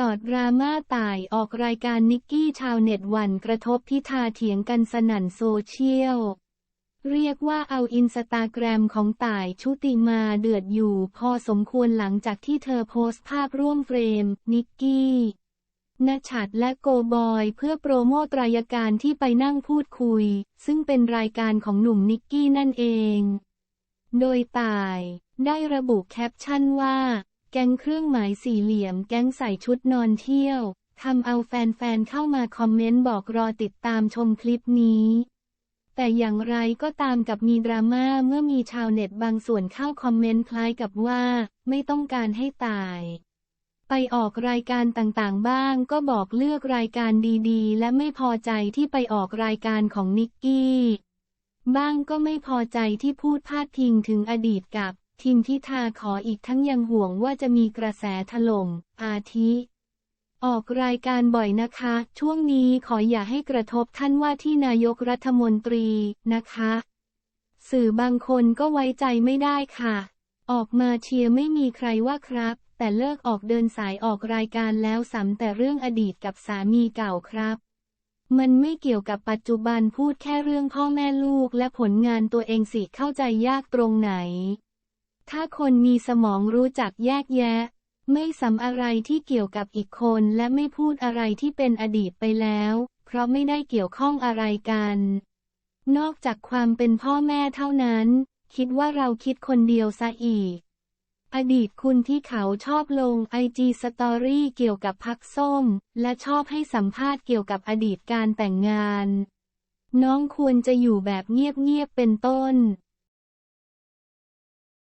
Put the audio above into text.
จอดดราม่าตายออกรายการนิกกี้ชาวเน็ตวันกระทบพิธาเถียงกันสนั่นโซเชียล เรียกว่าเอาอินสตาแกรมของต่ายชุติมาเดือดอยู่พอสมควรหลังจากที่เธอโพสต์ภาพร่วมเฟรม นิกกี้นชัดและโกบอยเพื่อโปรโมตรายการที่ไปนั่งพูดคุย ซึ่งเป็นรายการของหนุ่มนิกกี้นั่นเอง โดยต่ายได้ระบุแคปชั่นว่า แก๊งเครื่องหมายสี่เหลี่ยมแก๊งใส่ชุดนอนเที่ยวทำเอาแฟนๆเข้ามาคอมเมนต์บอกรอติดตามชมคลิปนี้ แต่อย่างไรก็ตามกับมีดราม่าเมื่อมีชาวเน็ตบางส่วนเข้าคอมเมนต์คล้ายกับว่า ไม่ต้องการให้ตาย ไปออกรายการต่างๆบ้างก็บอกเลือกรายการดีๆ และไม่พอใจที่ไปออกรายการของนิกกี้ บ้างก็ไม่พอใจที่พูดพาดพิงถึงอดีตกับ ทีมพิธาขออีกทั้งยังห่วงว่าจะมีกระแสถล่ม อาทิ ออกรายการบ่อยนะคะ ช่วงนี้ขออย่าให้กระทบท่านว่าที่นายกรัฐมนตรีนะคะ สื่อบางคนก็ไว้ใจไม่ได้ค่ะ ออกมาเชียร์ไม่มีใครว่าครับ แต่เลิกออกเดินสายออกรายการแล้วซ้ำแต่เรื่องอดีตกับสามีเก่าครับมันไม่เกี่ยวกับปัจจุบันพูดแค่เรื่องพ่อแม่ลูกและผลงานตัวเองสิเข้าใจยากตรงไหน ถ้าคนมีสมองรู้จักแยกแยะ ไม่สำอะไรที่เกี่ยวกับอีกคนและไม่พูดอะไรที่เป็นอดีตไปแล้ว เพราะไม่ได้เกี่ยวข้องอะไรกัน นอกจากความเป็นพ่อแม่เท่านั้น คิดว่าเราคิดคนเดียวซะอีก อดีตคุณที่เขาชอบลงไอจีสตอรี่เกี่ยวกับพักส้ม และชอบให้สัมภาษณ์เกี่ยวกับอดีตการแต่งงาน น้องควรจะอยู่แบบเงียบๆเป็นต้น